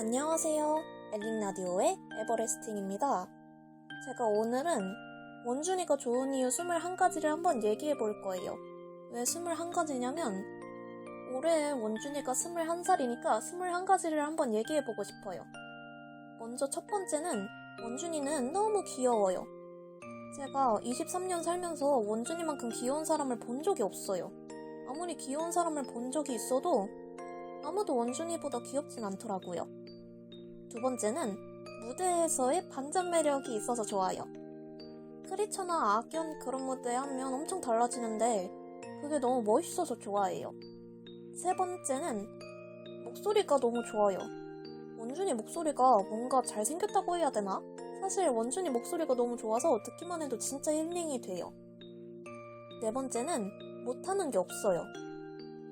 안녕하세요. 엘링 라디오의 에버레스팅입니다. 제가 오늘은 원준이가 좋은 이유 21가지를 한번 얘기해 볼 거예요. 왜 21가지냐면, 올해 원준이가 21살이니까 21가지를 한번 얘기해 보고 싶어요. 먼저 첫 번째는 원준이는 너무 귀여워요. 제가 23년 살면서 원준이만큼 귀여운 사람을 본 적이 없어요. 아무리 귀여운 사람을 본 적이 있어도 아무도 원준이보다 귀엽진 않더라고요. 두 번째는 무대에서의 반전 매력이 있어서 좋아요. 크리처나 악연 그런 무대 하면 엄청 달라지는데 그게 너무 멋있어서 좋아해요. 세 번째는 목소리가 너무 좋아요. 원준이 목소리가 뭔가 잘생겼다고 해야 되나? 사실 원준이 목소리가 너무 좋아서 듣기만 해도 진짜 힐링이 돼요. 네 번째는 못하는 게 없어요.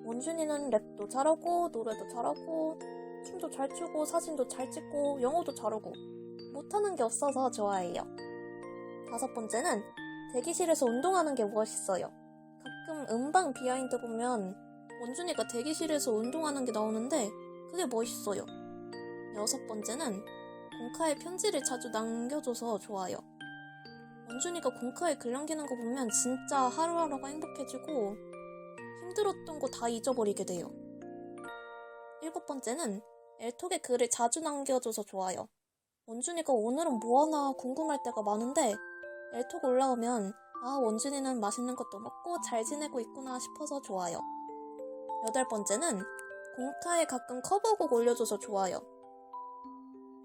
원준이는 랩도 잘하고 노래도 잘하고 춤도 잘 추고 사진도 잘 찍고 영어도 잘하고 못하는 게 없어서 좋아해요. 다섯 번째는 대기실에서 운동하는 게 멋있어요. 가끔 음방 비하인드 보면 원준이가 대기실에서 운동하는 게 나오는데 그게 멋있어요. 여섯 번째는 공카에 편지를 자주 남겨줘서 좋아요. 원준이가 공카에 글 남기는 거 보면 진짜 하루하루가 행복해지고 힘들었던 거 다 잊어버리게 돼요. 일곱 번째는 엘톡에 글을 자주 남겨줘서 좋아요. 원준이가 오늘은 뭐하나 궁금할 때가 많은데 엘톡 올라오면 아 원준이는 맛있는 것도 먹고 잘 지내고 있구나 싶어서 좋아요. 여덟 번째는 공카에 가끔 커버곡 올려줘서 좋아요.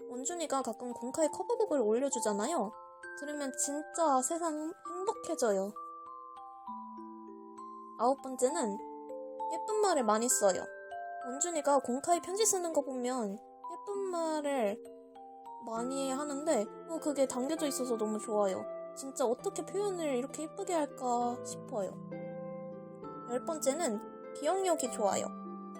원준이가 가끔 공카에 커버곡을 올려주잖아요. 들으면 진짜 세상 행복해져요. 아홉 번째는 예쁜 말을 많이 써요. 원준이가 공카에 편지 쓰는 거 보면 예쁜 말을 많이 하는데 어, 그게 담겨져 있어서 너무 좋아요. 진짜 어떻게 표현을 이렇게 예쁘게 할까 싶어요. 열 번째는 기억력이 좋아요.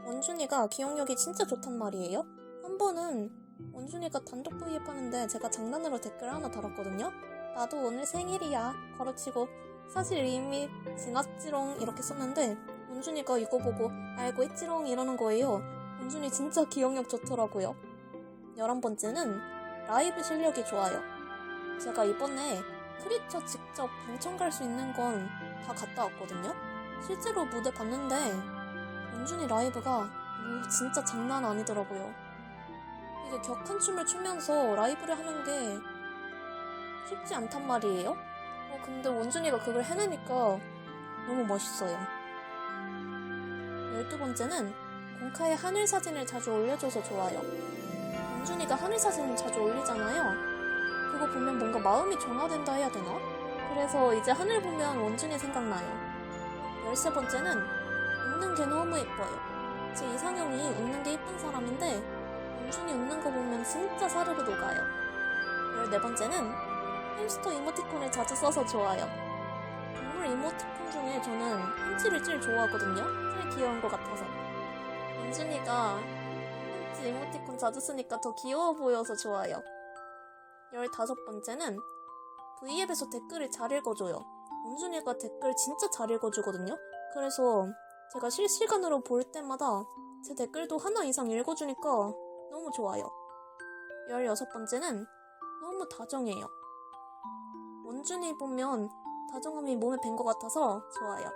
원준이가 기억력이 진짜 좋단 말이에요. 한 번은 원준이가 단독 브이앱 하는데 제가 장난으로 댓글 하나 달았거든요. 나도 오늘 생일이야. 걸어치고 사실 이미 지났지롱 이렇게 썼는데 원준이가 이거 보고 알고 있지롱 이러는 거예요. 원준이 진짜 기억력 좋더라고요. 열한 번째는 라이브 실력이 좋아요. 제가 이번에 크리처 직접 방청 갈 수 있는 건 다 갔다 왔거든요. 실제로 무대 봤는데 원준이 라이브가 오, 진짜 장난 아니더라고요. 이게 격한 춤을 추면서 라이브를 하는 게 쉽지 않단 말이에요. 어, 근데 원준이가 그걸 해내니까 너무 멋있어요. 열두 번째는 공카에 하늘 사진을 자주 올려줘서 좋아요. 원준이가 하늘 사진을 자주 올리잖아요. 그거 보면 뭔가 마음이 정화된다 해야 되나? 그래서 이제 하늘 보면 원준이 생각나요. 열세 번째는 웃는 게 너무 예뻐요. 제 이상형이 웃는 게 예쁜 사람인데 원준이 웃는 거 보면 진짜 사르르 녹아요. 열네 번째는 햄스터 이모티콘을 자주 써서 좋아요. 동물 이모티콘 중에 저는 햄찌를 제일 좋아하거든요. 제일 귀여운 것 같아서. 원준이가 햄찌 이모티콘 자주 쓰니까 더 귀여워 보여서 좋아요. 열다섯 번째는 V앱에서 댓글을 잘 읽어줘요. 원준이가 댓글 진짜 잘 읽어주거든요. 그래서 제가 실시간으로 볼 때마다 제 댓글도 하나 이상 읽어주니까 너무 좋아요. 열여섯 번째는 너무 다정해요. 원준이 보면 다정함이 몸에 밴 것 같아서 좋아요.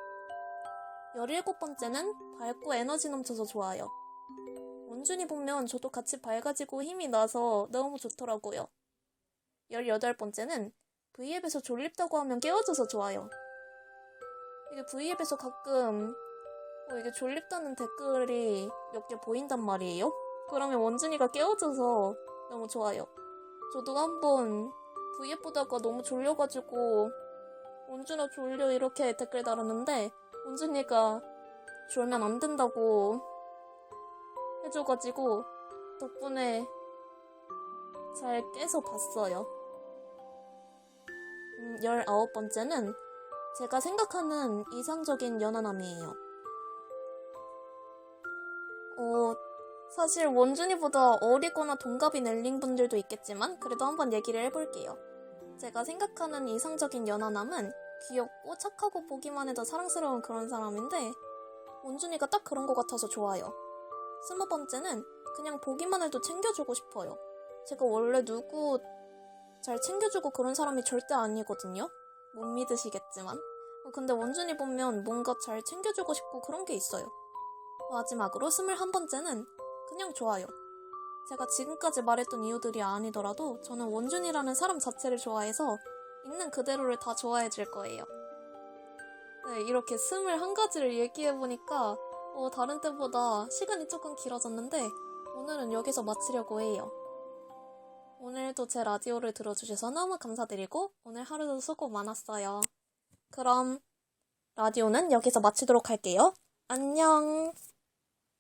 17번째는 밝고 에너지 넘쳐서 좋아요. 원준이 보면 저도 같이 밝아지고 힘이 나서 너무 좋더라고요. 18번째는 V앱에서 졸립다고 하면 깨워줘서 좋아요. 이게 V앱에서 가끔 어, 이게 졸립다는 댓글이 몇 개 보인단 말이에요. 그러면 원준이가 깨워줘서 너무 좋아요. 저도 한번 V앱 보다가 너무 졸려가지고 원준아 졸려 이렇게 댓글 달았는데 원준이가 졸면 안 된다고 해줘가지고 덕분에 잘 깨서 봤어요. 음, 19번째는 제가 생각하는 이상적인 연하남이에요. 어, 사실 원준이보다 어리거나 동갑인 엘링 분들도 있겠지만 그래도 한번 얘기를 해볼게요. 제가 생각하는 이상적인 연하남은 귀엽고 착하고 보기만 해도 사랑스러운 그런 사람인데 원준이가 딱 그런 것 같아서 좋아요. 스무 번째는 그냥 보기만 해도 챙겨주고 싶어요. 제가 원래 누구 잘 챙겨주고 그런 사람이 절대 아니거든요. 못 믿으시겠지만. 어, 근데 원준이 보면 뭔가 잘 챙겨주고 싶고 그런 게 있어요. 마지막으로 21번째는 그냥 좋아요. 제가 지금까지 말했던 이유들이 아니더라도 저는 원준이라는 사람 자체를 좋아해서 있는 그대로를 다 좋아해 줄 거예요. 네, 이렇게 21가지를 얘기해보니까 어, 다른 때보다 시간이 조금 길어졌는데 오늘은 여기서 마치려고 해요. 오늘도 제 라디오를 들어주셔서 너무 감사드리고 오늘 하루도 수고 많았어요. 그럼 라디오는 여기서 마치도록 할게요. 안녕.